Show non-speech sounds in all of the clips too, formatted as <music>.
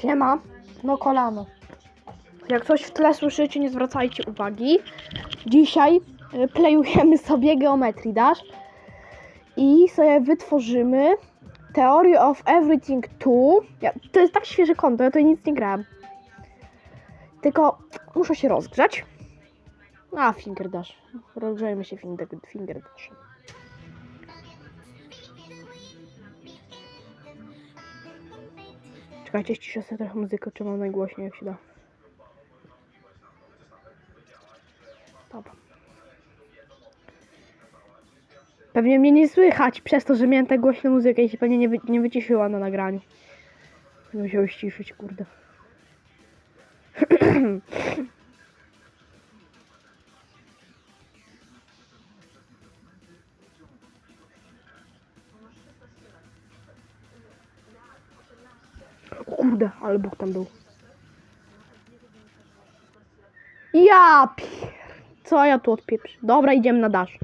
Siema, no kolano. Jak coś w tle słyszycie, nie zwracajcie uwagi. Dzisiaj y, playujemy sobie Geometry Dash i sobie wytworzymy Theory of Everything 2. Ja, to jest tak świeże konto, ja tutaj nic nie grałem. Tylko muszę się rozgrzać. A, Finger Dash. Rozgrzejmy się Finger, finger. Czekajcie, ściszę sobie trochę muzykę, czy mam najgłośniej, jak się da. Dobra. Pewnie mnie nie słychać przez to, że miałem tak głośną muzykę i się pewnie nie, wy, nie wyciszyła na nagraniu. Będę musiał ściszyć, kurde. <clears throat> kurde, ale Bóg tam był. Ja pier... Co ja tu odpieprzę? Dobra, idziemy na dasz.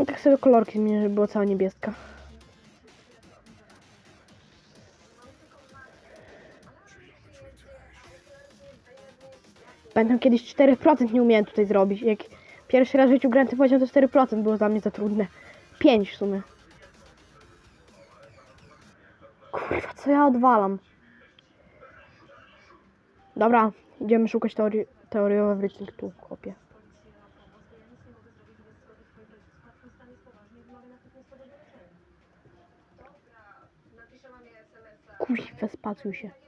I tak sobie kolorki zmienię, żeby była cała niebieska. Pamiętam kiedyś 4% nie umiałem tutaj zrobić. Jak pierwszy raz w życiu grałem tym poziom, to 4% było dla mnie za trudne. 5 w sumie. Kurwa, co ja odwalam? Dobra, idziemy szukać teorii, o everything tu, chłopie. Kuźwa, spacuj się.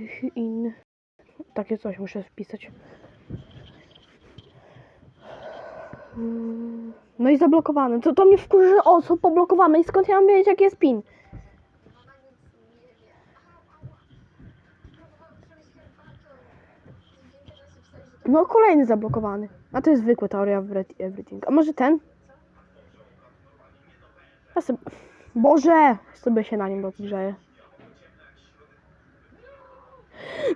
Tych inny. Takie coś muszę wpisać. No i zablokowane. To, to mnie wkurzy, że o, są poblokowane i skąd ja mam wiedzieć, jaki jest pin? No kolejny zablokowany. A to jest zwykły teoria everything. A może ten? Ja sobie... Boże! Sobie się na nim rozgrzeję.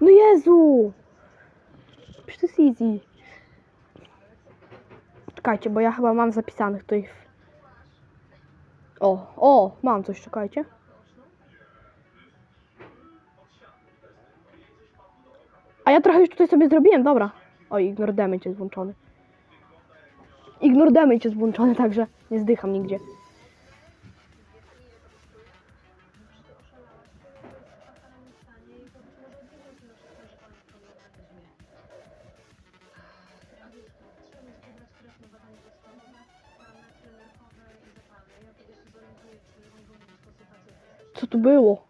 No Jezu! Przecież to jest easy. Czekajcie, bo ja chyba mam zapisanych w- O, o, mam coś, czekajcie. A ja trochę już tutaj sobie zrobiłem, dobra. O, ignore damage jest włączony. Ignore damage jest włączony, także nie zdycham nigdzie. Tu było?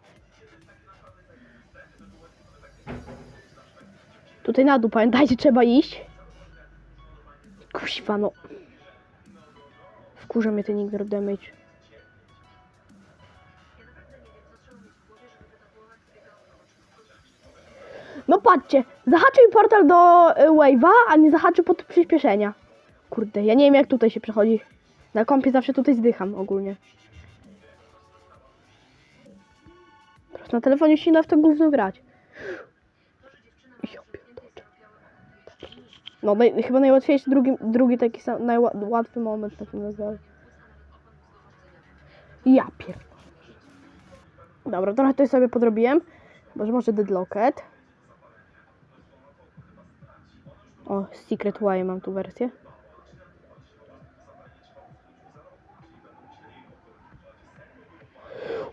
Tutaj na dół, pamiętajcie, trzeba iść. Kuźwa, no. Wkurza mnie ten ignore damage. No patrzcie, zahaczył portal do y, Wave'a, a nie zahaczył pod przyspieszenia. Kurde, ja nie wiem jak tutaj się przechodzi. Na kompie zawsze tutaj zdycham ogólnie. Na telefonie się nie da w to gówno grać. No naj, chyba najłatwiejszy drugi, drugi taki sam, najłatwy moment na tym rozdziale. Ja pierdolę. Dobra, trochę tutaj sobie podrobiłem. Może może Deadlocket. O, Secret Way mam tu wersję.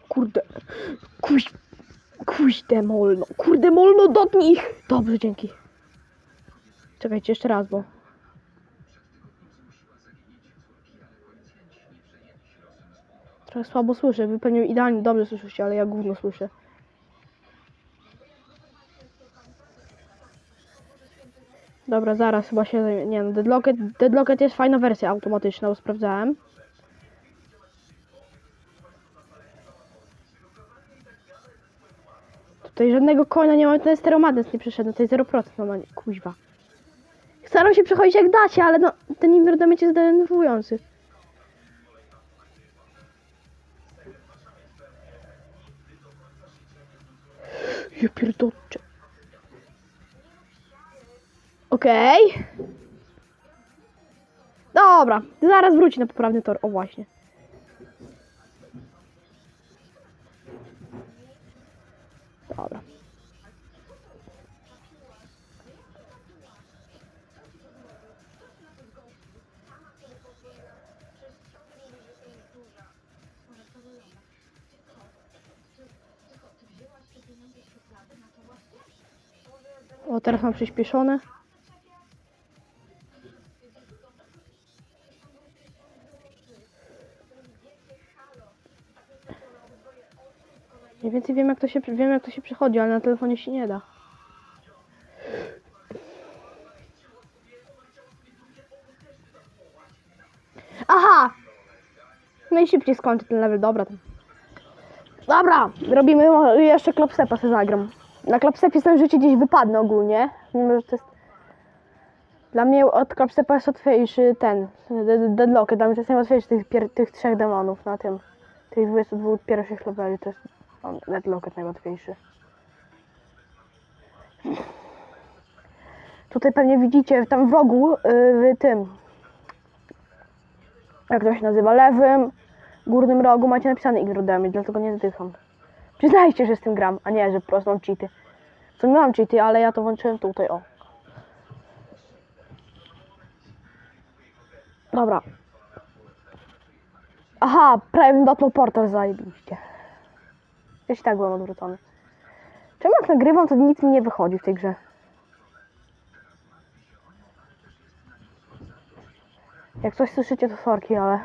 Kurde. Kuś. Kuźde molno. Kurde molno dotknij ich. Dobrze, dzięki. Czekajcie jeszcze raz, bo... Trochę słabo słyszę. Wy pewnie idealnie dobrze słyszycie, ale ja gówno słyszę. Dobra, zaraz chyba się. Nie no, Deadlocket, Deadlocket jest fajna wersja automatyczna, bo sprawdzałem. Tutaj żadnego konia nie ma, ten stereomadnes nie przeszedł, to jest 0%, no, no nie, kuźwa. Staram się przechodzić jak dacie, ale no, ten inverdamage jest denerwujący. Ja pierdolczę. Okej. Dobra, zaraz wróci na poprawny tor. O właśnie. Dobra. O, teraz mam przyspieszone. Więcej wiem jak to się wiem jak to się przechodzi, ale na telefonie się nie da. Aha! Najszybciej skończę ten level, dobra. Dobra, robimy jeszcze klopstepa sobie zagram. Na klopstepie sobie życie gdzieś wypadnę ogólnie, mimo że to jest... Dla mnie od klopstepa jest łatwiejszy ten, Dead- Deadlock, dla mnie to jest najłatwiejszy tych, tych trzech demonów na tym. Tych 22 pierwszych leveli to jest on, Deadlock najłatwiejszy. Tutaj pewnie widzicie tam w rogu, yy, w tym, jak to się nazywa, lewym, górnym rogu macie napisane Damage, dlatego nie zdycham. Przyznajcie, że z tym gram, a nie, że po prostu mam cheaty. Co miałam cheaty, ale ja to włączyłem tutaj, o. Dobra. Aha, prawie dotknął portal, zajebiście. Gdzieś i tak byłem odwrócony. Czemu jak nagrywam, to nic mi nie wychodzi w tej grze? Jak coś słyszycie, to sorki, ale...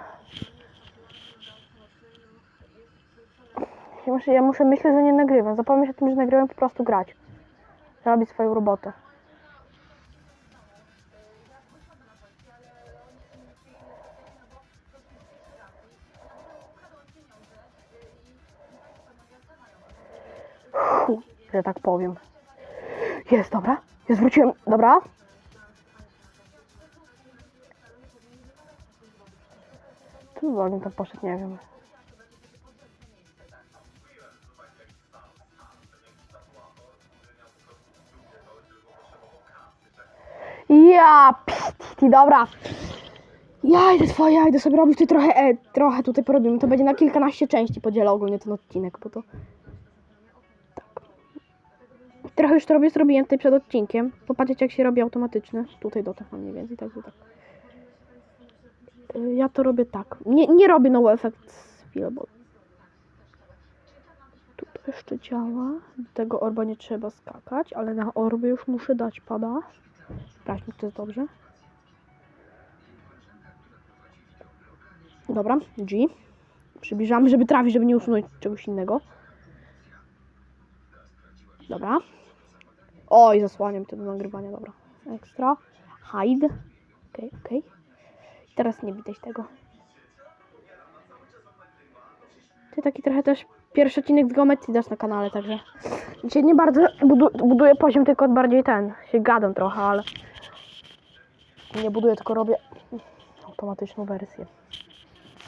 Ja muszę, ja muszę myśleć, że nie nagrywam. Zapomnieć o tym, że nagrywam po prostu grać. Robić swoją robotę. Że tak powiem. Jest, dobra. Jest, wróciłem. Dobra. Tu wolno tam poszedł, nie wiem. Ja, psti, dobra. Ja idę swoje, ja idę sobie robić tutaj trochę, e, trochę tutaj porobimy. To będzie na kilkanaście części podzielę ogólnie ten odcinek, bo to... Trochę już to robię, zrobiłem tutaj przed odcinkiem. Popatrzcie jak się robi automatyczny. Tutaj do mniej więcej, tak, tak. Ja to robię tak. Nie, nie robię no effect chwilę, bo... Tu to jeszcze działa. Do tego orba nie trzeba skakać, ale na orby już muszę dać pada. Sprawdźmy, czy to jest dobrze. Dobra, G. Przybliżamy, żeby trafić, żeby nie usunąć czegoś innego. Dobra. Oj, zasłaniam to do nagrywania, dobra. Ekstra. Hide. Okej, okej. Teraz nie widać tego. To taki trochę też pierwszy odcinek z geometrii dasz na kanale, także dzisiaj nie bardzo budu buduję poziom, tylko bardziej ten, się gadam trochę, ale nie buduję, tylko robię automatyczną wersję.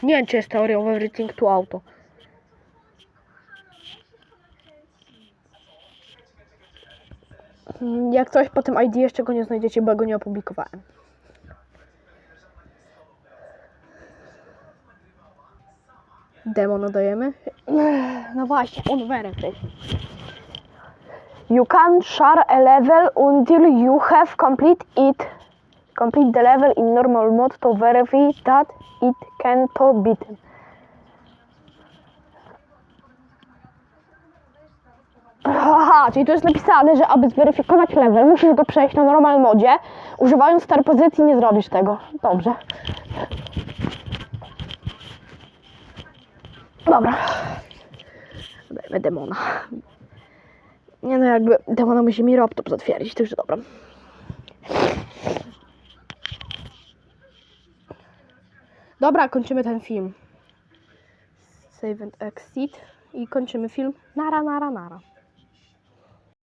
Nie wiem, czy jest teorią w Everything to Auto. Jak coś po tym ID jeszcze go nie znajdziecie, bo go nie opublikowałem. Demo nadajemy. No właśnie, on weryfy. You can share a level until you have complete it. Complete the level in normal mode to verify that it can to beaten. Aha, czyli tu jest napisane, że aby zweryfikować level, musisz go przejść na normal modzie. Używając star pozycji nie zrobisz tego. Dobrze. Dobra. Dajmy demona. Nie no, jakby demona musi mi laptop zatwierdzić, także dobra. Dobra, kończymy ten film. Save and exit. I kończymy film. Nara, nara, nara.